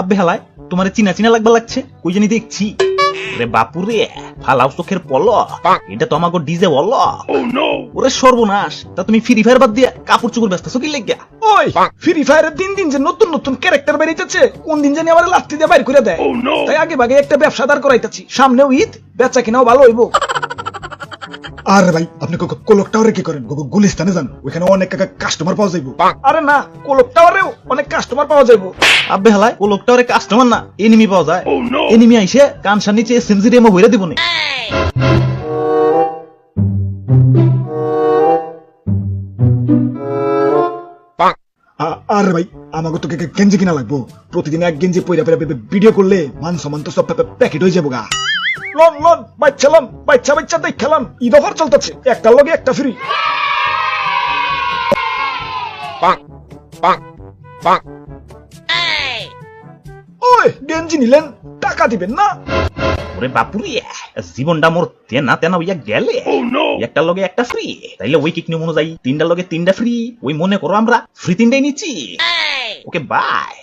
আব্বে হালায় তোমার চিনা চিনা লাগবা লাগছে ওই জানি দেখছি। রে বাপুরে ফালাও চোখের পল এটা তো আমাকে ডিজে বল ওরে সর্বনাশ তা তুমি ফ্রি ফায়ার বাদ দিয়ে কাপড় চোপড় ব্যস্ত কি লেগা ওই ফ্রি ফায়ারের দিন দিন যে নতুন নতুন ক্যারেক্টার বেরিয়েছে কোন দিন জানি আমার লাত্তি দিয়ে বাইর করে দেয়। তাই আগে ভাগে একটা ব্যবসা দাঁড় করাইতেছি। সামনেও ঈদ বেচা কিনাও ভালো হইব। আরে ভাই আপনি কো- কোলক টাওয়ারে কি করেন? গুলিস্তানে যান ওখানে অনেক কাস্টমার পাওয়া যাইব। আরে না কোলক টাওয়ারেও অনেক কাস্টমার পাওয়া যাইব। আব্বে হালায় ও লোকটা ওরে কাস্টমার না এনিমি পাওয়া যায়। এনিমি আইসে কানসার নিচে এসএমজি রেমো ভরে দিব নি আরে ভাই আমাকে তো গেঞ্জি কিনা লাগবো? প্রতিদিন এক গেঞ্জি পয়রা পয়রা ভিডিও করলে মান সমান তো সব প্যাকেট হয়ে যাব গা। লন লন বাচ্চালাম বাচ্চা বাচ্চা দেখ খেলাম। ঈদ অফার চলতেছে। একটা লগে একটা ফ্রি। ওই গেঞ্জি নিলেন টাকা দিবেন না? ওরে বাপুরে জীবনটা মোর তেনা তেনা হইয়া গেলে। একটা লগে একটা ফ্রি। তাইলে ওই কিক নিয়ম অনুযায়ী তিনটা লগে তিনটা ফ্রি। ওই মনে করো আমরা ফ্রি তিনটাই নিচ্ছি। Okay bye.